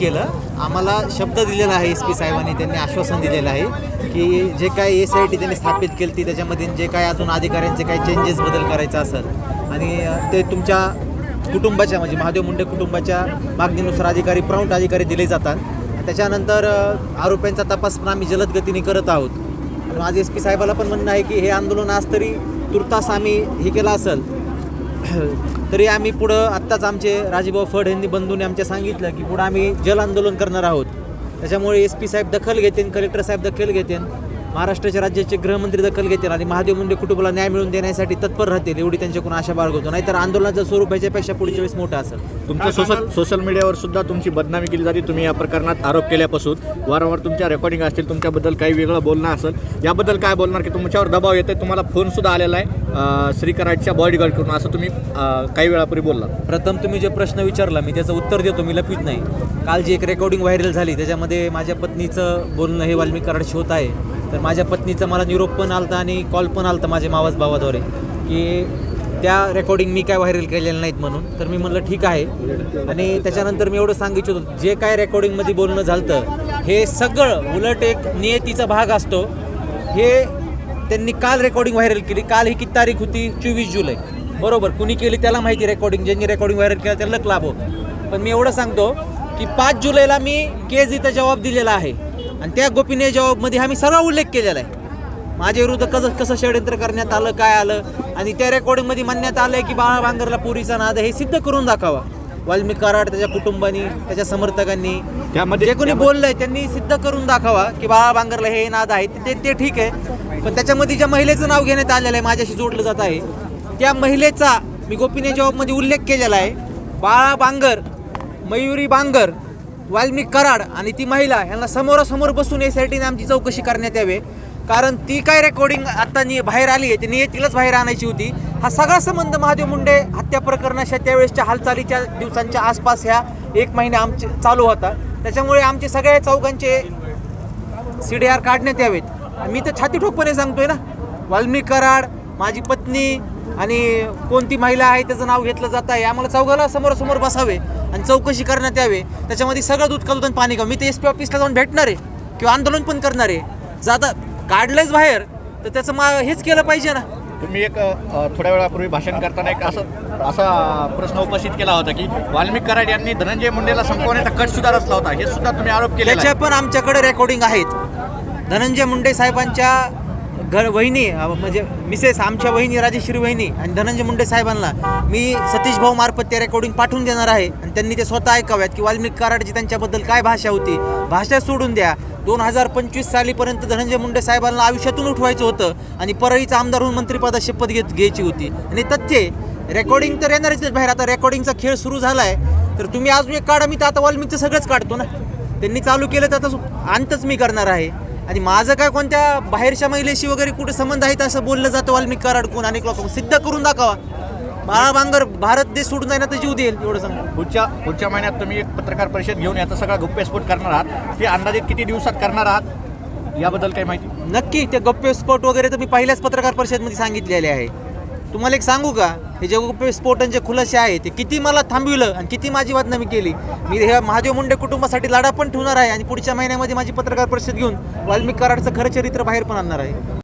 केलं. आम्हाला शब्द दिलेला आहे एस पी साहेबांनी त्यांनी आश्वासन दिलेलं आहे की जे काय एस आय टी त्यांनी स्थापित केली ती त्याच्यामध्ये जे काय अजून अधिकाऱ्यांचे काही चेंजेस बदल करायचा असेल. आणि ते तुमच्या कुटुंबाच्या म्हणजे महादेव मुंडे कुटुंबाच्या मागणीनुसार अधिकारी प्रौढ अधिकारी दिले जातात. त्याच्यानंतर आरोप्यांचा तपास पण आम्ही जलद गतीने करत आहोत. माझे एस पी साहेबाला पण म्हणणं आहे की हे आंदोलन आज तरी तुर्तास आम्ही हे केलं असेल. तरी आम्ही पुढं आत्ताच आमचे राजीभाऊ फड यांनी बंधूने आमच्या सांगितलं की पुढं आम्ही जल आंदोलन करणार आहोत. त्याच्यामुळे एस पी साहेब दखल घेतील कलेक्टर साहेब दखल घेतील. महाराष्ट्राच्या राज्याचे गृहमंत्री दखल घेतील आणि महादेव मुंडे कुटुंबाला न्याय मिळवून देण्यासाठी तत्पर राहतील एवढी त्यांच्याकडून आशा बाळगतो. नाहीतर आंदोलनाचं स्वरूप ह्याच्यापेक्षा पुढच्या वेळेस मोठं असेल. तुमचं सोशल सोशल मीडियावर सुद्धा तुमची बदनामी केली जाते. तुम्ही या प्रकरणात आरोप केल्यापासून वारंवार तुमच्या रेकॉर्डिंग असतील तुमच्याबद्दल काही वेगळं बोलणं असेल. याबद्दल काय बोलणार की तुमच्यावर दबाव येते तुम्हाला फोन सुद्धा आलेला आहे. अं, श्री कराडच्या बॉडीगार्डकडून असं तुम्ही काही वेळापूर्वी बोलला प्रथम तुम्ही जे प्रश्न विचारला मी त्याचं उत्तर देतो मी लपित नाही. काल जी एक रेकॉर्डिंग व्हायरल झाली त्याच्यामध्ये माझ्या पत्नीचं बोलणं हे वाल्मिक कराडशी होत आहे. तर माझ्या पत्नीचा मला निरोप पण आलता आणि कॉल पण आलता माझ्या मावस भावाद्वारे की त्या रेकॉर्डिंग मी काय व्हायरल केलेलं नाहीत म्हणून. तर मी म्हणलं ठीक आहे. आणि त्याच्यानंतर मी एवढं सांगू इच्छितो जे काय रेकॉर्डिंगमध्ये बोलणं झालं हे सगळं उलट एक नियतीचा भाग असतो. हे त्यांनी काल रेकॉर्डिंग व्हायरल केली. काल ही किती तारीख होती? चोवीस जुलै. बरोबर कुणी केली त्याला माहिती रेकॉर्डिंग ज्यांनी रेकॉर्डिंग व्हायरल केलं त्याला लक लाभ हो पण मी एवढं सांगतो की पाच जुलैला मी केज इथं जबाब दिलेला आहे. आणि त्या गोपनीय जबाबमध्ये आम्ही सर्व उल्लेख केलेला आहे. माझ्या विरुद्ध कसं कसं षडयंत्र करण्यात आलं काय आलं? आणि त्या रेकॉर्डिंगमध्ये म्हणण्यात आलं आहे की बाळा भांगरला पुरीचा नाद हे सिद्ध करून दाखवा. वाल्मिक कराड त्याच्या कुटुंबानी त्याच्या समर्थकांनी त्यामध्ये जे कोणी बोललंय त्यांनी सिद्ध करून दाखवा की बाळा बांगरला हे नाद आहे ते ते ठीक आहे. पण त्याच्यामध्ये ज्या महिलेचं नाव घेण्यात आलेलं आहे माझ्याशी जोडलं जात आहे त्या महिलेचा मी गोपनीय जबाबमध्ये उल्लेख केलेला आहे. बाळा बांगर मयुरी बांगर वाल्मिक कराड आणि ती महिला यांना समोरासमोर बसून यासाठीने आमची चौकशी करण्यात यावे. कारण ती काय रेकॉर्डिंग आता नि बाहेर आली आहे ती नियतीलाच बाहेर आणायची होती. हा सगळा संबंध महादेव मुंडे हत्या प्रकरणाच्या त्यावेळेसच्या हालचालीच्या दिवसांच्या आसपास ह्या एक महिना आमचे चालू होता. त्याच्यामुळे आमचे सगळ्या चौघांचे सी डी आर काढण्यात यावेत. मी तर छाती ठोकपणे सांगतोय ना वाल्मिक कराड माझी पत्नी आणि कोणती महिला आहे त्याचं नाव घेतलं जात आहे आम्हाला चौघाला समोरासमोर बसावे आणि चौकशी करण्यात यावे. त्याच्यामध्ये सगळं दूध काढून आणि पाणी का मी ते एस पी ऑफिसला जाऊन भेटणार आहे किंवा आंदोलन पण करणार आहे. जाता काढलंच बाहेर तर त्याचं मा हेच केलं पाहिजे ना. तुम्ही एक थोड्या वेळापूर्वी भाषण करताना एक असं असा प्रश्न उपस्थित केला होता की वाल्मिक कराड यांनी धनंजय मुंडेला संपवण्याचा कट सुद्धा रचला होता. हे सुद्धा तुम्ही आरोप केले त्याच्या पण आमच्याकडे रेकॉर्डिंग आहेत. धनंजय मुंडे साहेबांच्या घर वहिनी म्हणजे मिसेस आमच्या वहिनी राजेश्री वहिनी आणि धनंजय मुंडे साहेबांना मी सतीश भाऊ मार्फत त्या रेकॉर्डिंग पाठवून देणार आहे. आणि त्यांनी ते स्वतः ऐकाव्यात की वाल्मिक कराडची त्यांच्याबद्दल काय भाषा होती. भाषा सोडून द्या. दोन हजार पंचवीस सालीपर्यंत धनंजय मुंडे साहेबांना आयुष्यातून उठवायचं होतं आणि परळीचा आमदार होऊन मंत्रिपदाची शपथ घेत घ्यायची होती. आणि तथ्य रेकॉर्डिंग तर येणारच बाहेर. आता रेकॉर्डिंगचा खेळ सुरू झाला आहे तर तुम्ही अजून एक काढा. मी तर आता वाल्मिकचं सगळंच काढतो ना. त्यांनी चालू केलं तर आता अंतच मी करणार आहे. आणि माझं काय कोणत्या बाहेरच्या महिलेशी वगैरे कुठे संबंध आहेत असं बोललं जातं वाल्मिक कराडकून अनेक लोक सिद्ध करून दाखवा. बाळा बांगर भारत देश सोडून जाईना तर जीव देईल एवढं सांग पुढच्या पुढच्या महिन्यात तुम्ही एक पत्रकार परिषद घेऊन याचा सगळा गुप्यस्फोट करणार आहात. ते अंदाजित किती दिवसात करणार आहात? याबद्दल काही माहिती? नक्की ते गप्पे स्फोट वगैरे तर मी पहिल्याच पत्रकार परिषदेमध्ये सांगितलेले आहे. तुम्हाला एक सांगू का? हे जे गप्पे जे खुलासे आहे ते किती मला थांबविलं आणि किती माझी बदनामी केली. मी हे महादेव मुंडे कुटुंबासाठी लढा पण ठेवणार आहे आणि पुढच्या महिन्यामध्ये माझी पत्रकार परिषद घेऊन वाल्मिक कराडचं खरं चरित्र बाहेर पण आणणार आहे.